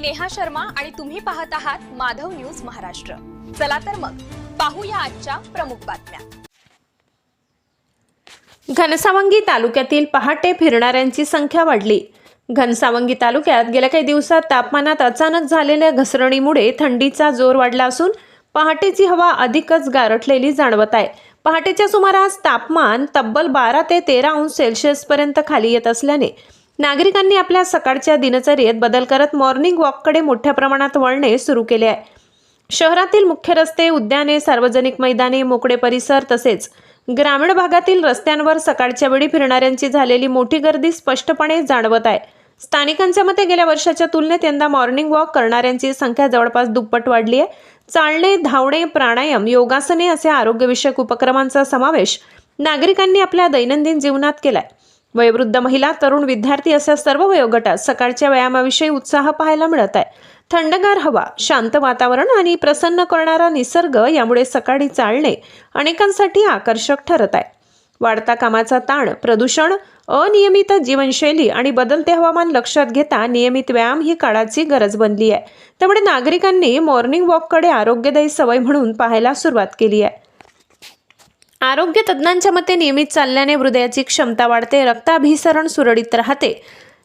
मी नेहा शर्मा आणि तुम्ही पाहत आहात माधव न्यूज महाराष्ट्र. चला तर मग पाहूया आजच्या प्रमुख बातम्या. घनसावंगी तालुक्यातील पहाटे फिरणाऱ्यांची संख्या वाढली. घनसावंगी तालुक्यात गेल्या काही दिवसात तापमानात अचानक झालेल्या घसरणीमुळे थंडीचा जोर वाढला असून पहाटेची हवा अधिकच गारठलेली जाणवत आहे. पहाटेच्या सुमारास तापमान तब्बल बारा ते तेरा अंश सेल्सिअसपर्यंत खाली येत असल्याने नागरिकांनी आपल्या सकाळच्या दिनचर्येत बदल करत मॉर्निंग वॉककडे मोठ्या प्रमाणात वळणे सुरू केले आहे. शहरातील मुख्य रस्ते उद्याने सार्वजनिक मैदाने मोकळे परिसर तसेच ग्रामीण भागातील रस्त्यांवर सकाळच्या वेळी फिरणाऱ्यांची झालेली मोठी गर्दी स्पष्टपणे जाणवत आहे. स्थानिकांच्या मते गेल्या वर्षाच्या तुलनेत यंदा मॉर्निंग वॉक करणाऱ्यांची संख्या जवळपास दुप्पट वाढली आहे. चालणे धावणे प्राणायाम योगासने असे आरोग्यविषयक उपक्रमांचा समावेश नागरिकांनी आपल्या दैनंदिन जीवनात केलाय. वयोवृद्ध महिला तरुण विद्यार्थी अशा सर्व वयोगटात सकाळच्या व्यायामाविषयी उत्साह पाहायला मिळत आहे. थंडगार हवा शांत वातावरण आणि प्रसन्न करणारा निसर्ग यामुळे सकाळी चालणे अनेकांसाठी आकर्षक ठरत आहे. वाढता कामाचा ताण प्रदूषण अनियमित जीवनशैली आणि बदलते हवामान लक्षात घेता नियमित व्यायाम ही काळाची गरज बनली आहे. त्यामुळे नागरिकांनी मॉर्निंग वॉककडे आरोग्यदायी सवय म्हणून पाहायला सुरुवात केली आहे. आरोग्य तज्ज्ञांच्या मते नियमित चालल्याने हृदयाची क्षमता वाढते रक्ताभिसरण सुरळीत राहते.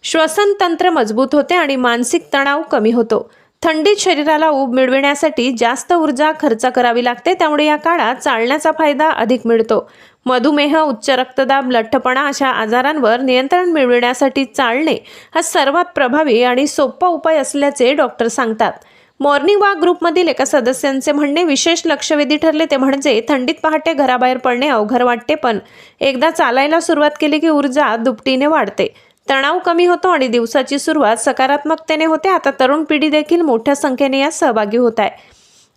श्वसन तंत्र मजबूत होते आणि मानसिक तणाव कमी होतो. थंडीत शरीराला ऊब मिळविण्यासाठी जास्त ऊर्जा खर्च करावी लागते त्यामुळे या काळात चालण्याचा फायदा अधिक मिळतो. मधुमेह उच्च रक्तदाब लठ्ठपणा अशा आजारांवर नियंत्रण मिळविण्यासाठी चालणे हा सर्वात प्रभावी आणि सोपा उपाय असल्याचे डॉक्टर सांगतात. मॉर्निंग वॉक ग्रुपमधील एका सदस्यांचे म्हणणे विशेष लक्षवेधी ठरले. ते म्हणजे थंडीत पहाटे घराबाहेर पडणे अवघड वाटते पण एकदा चालायला सुरुवात केली की ऊर्जा दुपटीने वाढते. तणाव कमी होतो आणि दिवसाची सुरुवात सकारात्मकतेने होते. आता तरुण पिढी देखील मोठ्या संख्येने यात सहभागी होत आहे.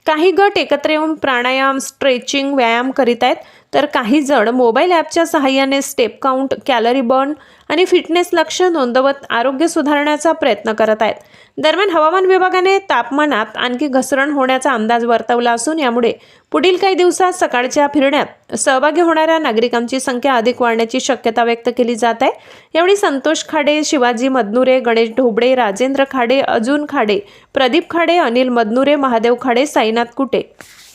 काही गट एकत्र येऊन प्राणायाम स्ट्रेचिंग व्यायाम करीत आहेत. तर काही जण मोबाईल ॲपच्या सहाय्याने स्टेप काउंट कॅलरी बर्न आणि फिटनेस लक्ष नोंदवत आरोग्य सुधारण्याचा प्रयत्न करत आहेत. दरम्यान हवामान विभागाने तापमानात आणखी घसरण होण्याचा अंदाज वर्तवला असून यामुळे पुढील काही दिवसात सकाळच्या फिरण्यात सहभागी होणाऱ्या नागरिकांची संख्या अधिक वाढण्याची शक्यता व्यक्त केली जात आहे. यावेळी संतोष खाडे शिवाजी मदनुरे गणेश ढोबळे राजेंद्र खाडे अजून खाडे प्रदीप खाडे अनिल मदनुरे महादेव खाडे साईनाथ कुटे.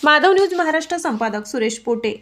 माधव न्यूज महाराष्ट्र संपादक सुरेश पोटे.